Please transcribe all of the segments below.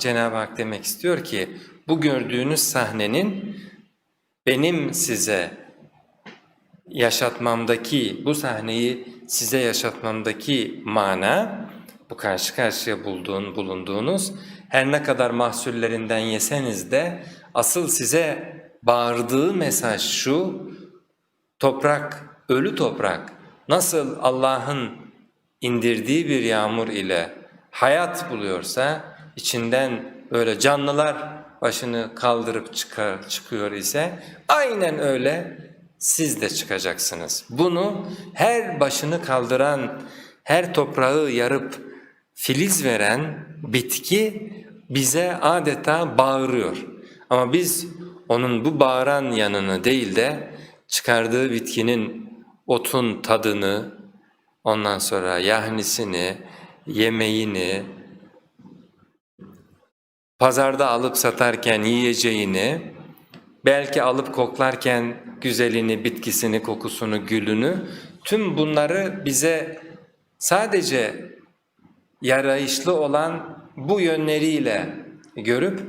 Cenab-ı Hak demek istiyor ki bu gördüğünüz sahnenin benim size yaşatmamdaki, bu sahneyi size yaşatmamdaki mana, bu karşı karşıya bulduğun, bulunduğunuz, her ne kadar mahsullerinden yeseniz de asıl size bağırdığı mesaj şu, toprak, ölü toprak nasıl Allah'ın indirdiği bir yağmur ile hayat buluyorsa, içinden böyle canlılar başını kaldırıp çıkar, çıkıyor ise aynen öyle siz de çıkacaksınız. Bunu her başını kaldıran, her toprağı yarıp filiz veren bitki bize adeta bağırıyor. Ama biz onun bu bağıran yanını değil de çıkardığı bitkinin otun tadını, ondan sonra yahnisini, yemeğini, pazarda alıp satarken yiyeceğini, belki alıp koklarken güzelini, bitkisini, kokusunu, gülünü, tüm bunları bize sadece yarayışlı olan bu yönleriyle görüp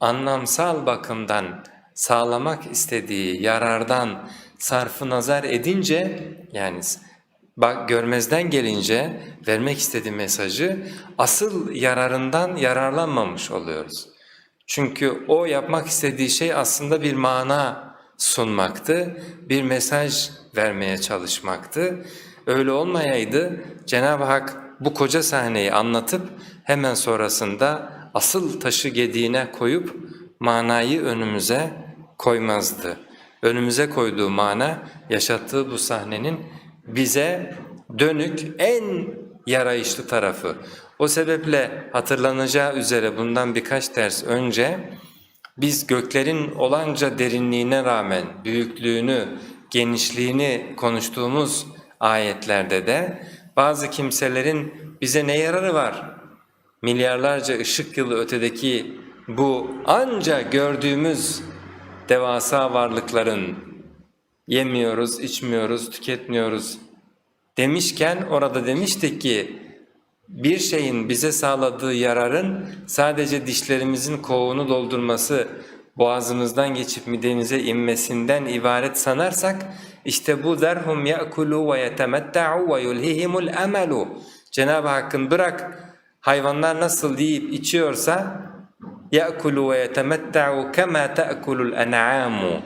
anlamsal bakımdan sağlamak istediği yarardan sarfı nazar edince yani bak görmezden gelince vermek istediği mesajı asıl yararından yararlanmamış oluyoruz. Çünkü o yapmak istediği şey aslında bir mana sunmaktı, bir mesaj vermeye çalışmaktı. Öyle olmayaydı Cenab-ı Hak bu koca sahneyi anlatıp hemen sonrasında asıl taşı gediğine koyup manayı önümüze koymazdı. Önümüze koyduğu mana yaşattığı bu sahnenin bize dönük en yarayışlı tarafı. O sebeple hatırlanacağı üzere bundan birkaç ders önce biz göklerin olanca derinliğine rağmen büyüklüğünü, genişliğini konuştuğumuz ayetlerde de bazı kimselerin bize ne yararı var? Milyarlarca ışık yılı ötedeki bu anca gördüğümüz devasa varlıkların yemiyoruz, içmiyoruz, tüketmiyoruz demişken orada demiştik ki bir şeyin bize sağladığı yararın sadece dişlerimizin kovuğunu doldurması, boğazımızdan geçip midemize inmesinden ibaret sanarsak işte bu derhum ya'kulu ve yetemetta'u ve yulhihimul amelu. Cenab-ı Hakk'ın bırak hayvanlar nasıl yiyip içiyorsa ya'kulu ve yetemetta'u kema ta'kulul en'amu.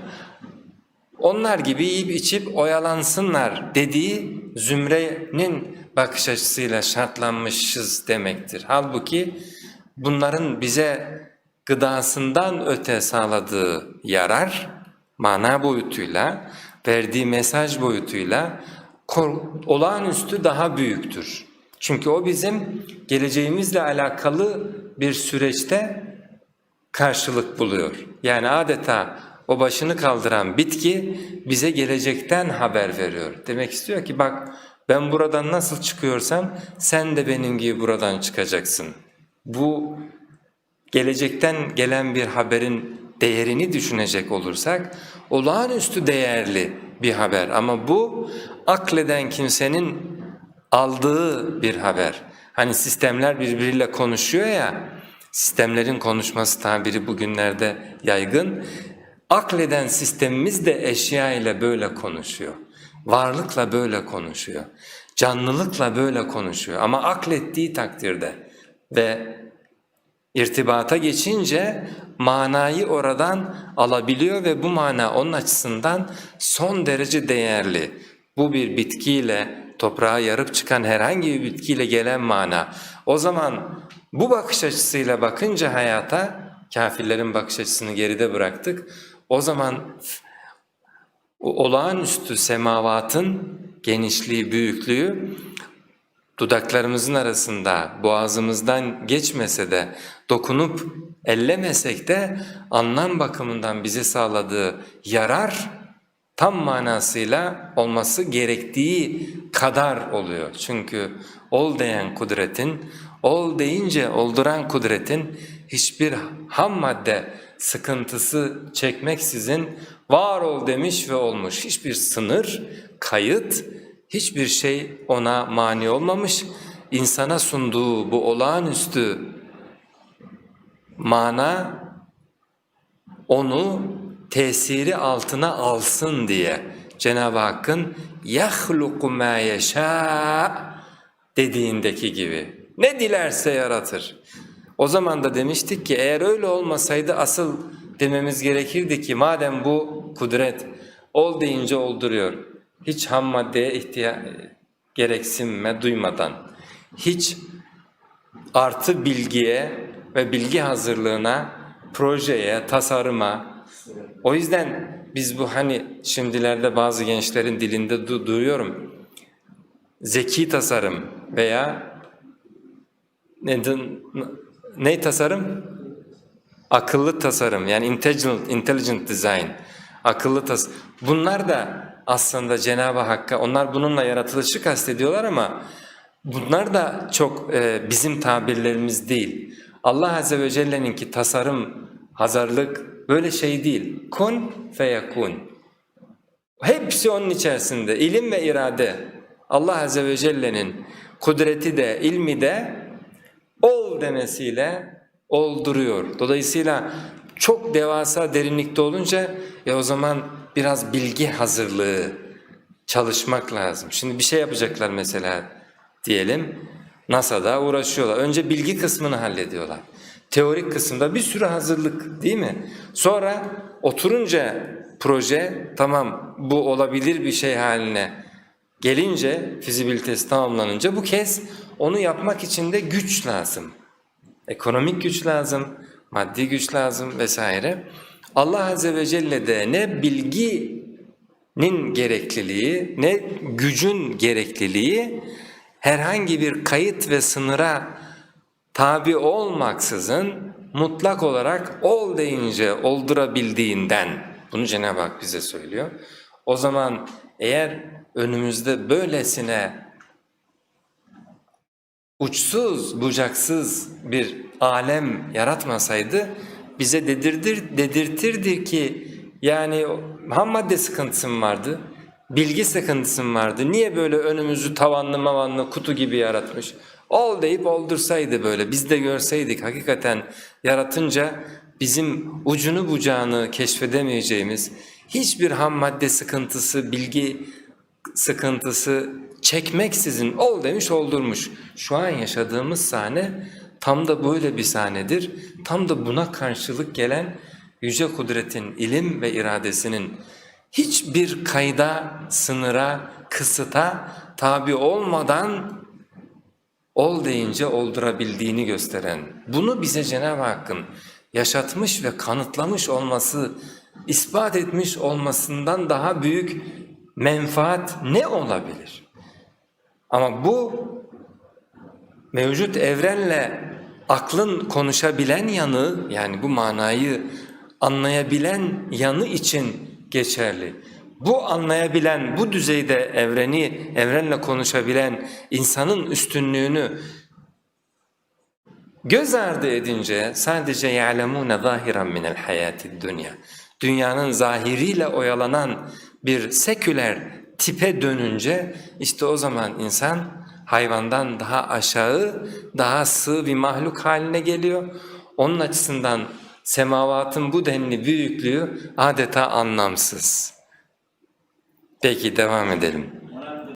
Onlar gibi yiyip içip oyalansınlar dediği zümrenin bakış açısıyla şartlanmışız demektir. Halbuki bunların bize gıdasından öte sağladığı yarar mana boyutuyla, verdiği mesaj boyutuyla olağanüstü daha büyüktür. Çünkü o bizim geleceğimizle alakalı bir süreçte karşılık buluyor. Yani adeta o başını kaldıran bitki bize gelecekten haber veriyor. Demek istiyor ki bak ben buradan nasıl çıkıyorsam sen de benim gibi buradan çıkacaksın. Bu gelecekten gelen bir haberin değerini düşünecek olursak olağanüstü değerli bir haber ama bu akleden kimsenin aldığı bir haber. Hani sistemler birbiriyle konuşuyor ya, sistemlerin konuşması tabiri bugünlerde yaygın. Akleden sistemimiz de eşya ile böyle konuşuyor. Varlıkla böyle konuşuyor. Canlılıkla böyle konuşuyor. Ama aklettiği takdirde ve irtibata geçince manayı oradan alabiliyor ve bu mana onun açısından son derece değerli. Bu bir bitkiyle, toprağa yarıp çıkan herhangi bir bitkiyle gelen mana. O zaman bu bakış açısıyla bakınca hayata, kafirlerin bakış açısını geride bıraktık. O zaman olağanüstü semavatın genişliği, büyüklüğü dudaklarımızın arasında, boğazımızdan geçmese de, dokunup ellemesek de anlam bakımından bize sağladığı yarar tam manasıyla olması gerektiği kadar oluyor. Çünkü ol diyen kudretin, ol deyince olduran kudretin hiçbir ham madde sıkıntısı çekmeksizin var ol demiş ve olmuş. Hiçbir sınır, kayıt, hiçbir şey ona mani olmamış. İnsana sunduğu bu olağanüstü mana onu tesiri altına alsın diye Cenab-ı Hakk'ın يَخْلُقُ مَا يَشَاءُ dediğindeki gibi. Ne dilerse yaratır. O zaman da demiştik ki eğer öyle olmasaydı asıl dememiz gerekirdi ki madem bu kudret ol deyince olduruyor. Hiç ham maddeye ihtiya gereksinme duymadan, hiç artı bilgiye ve bilgi hazırlığına, projeye, tasarıma. O yüzden biz bu hani şimdilerde bazı gençlerin dilinde du- duyuyorum. Zeki tasarım veya ne, ne tasarım? Akıllı tasarım yani intelligent, intelligent design, akıllı tas. Bunlar da aslında Cenab-ı Hakk'a, onlar bununla yaratılışı kastediyorlar ama bunlar da çok e, bizim tabirlerimiz değil. Allah Azze ve Celle'ninki tasarım, hazırlık böyle şey değil. Kun feyekun. Hepsi onun içerisinde. İlim ve irade. Allah Azze ve Celle'nin kudreti de, ilmi de ol demesiyle olduruyor. Dolayısıyla çok devasa derinlikte olunca e o zaman biraz bilgi hazırlığı çalışmak lazım. Şimdi bir şey yapacaklar mesela diyelim NASA'da uğraşıyorlar. Önce bilgi kısmını hallediyorlar. Teorik kısımda bir sürü hazırlık değil mi? Sonra oturunca proje tamam bu olabilir bir şey haline gelince fizibilitesi tamamlanınca bu kez onu yapmak için de güç lazım. Ekonomik güç lazım, maddi güç lazım vesaire. Allah Azze ve Celle de ne bilginin gerekliliği ne gücün gerekliliği herhangi bir kayıt ve sınıra tabi olmaksızın mutlak olarak ol deyince oldurabildiğinden bunu Cenab-ı Hak bize söylüyor. O zaman eğer önümüzde böylesine uçsuz bucaksız bir alem yaratmasaydı bize dedirdir, dedirtirdi ki yani ham madde sıkıntısım vardı, bilgi sıkıntısım vardı. Niye böyle önümüzü tavanlı mavanlı kutu gibi yaratmış? Ol deyip oldursaydı böyle biz de görseydik hakikaten yaratınca bizim ucunu bucağını keşfedemeyeceğimiz hiçbir ham madde sıkıntısı, bilgi sıkıntısı çekmeksizin ol demiş oldurmuş. Şu an yaşadığımız sahne tam da böyle bir sahnedir. Tam da buna karşılık gelen yüce kudretin, ilim ve iradesinin hiçbir kayda, sınıra, kısıta tabi olmadan ol deyince oldurabildiğini gösteren, bunu bize Cenab-ı Hakk'ın yaşatmış ve kanıtlamış olması, ispat etmiş olmasından daha büyük menfaat ne olabilir? Ama bu mevcut evrenle aklın konuşabilen yanı yani bu manayı anlayabilen yanı için geçerli. Bu anlayabilen, bu düzeyde evreni, evrenle konuşabilen insanın üstünlüğünü göz ardı edince sadece يَعْلَمُونَ ظَاهِرًا مِنَ الْحَيَاةِ dünya Dünyanın zahiriyle oyalanan bir seküler tipe dönünce işte o zaman insan hayvandan daha aşağı, daha sığ bir mahluk haline geliyor. Onun açısından semavatın bu denli büyüklüğü adeta anlamsız. Peki devam edelim.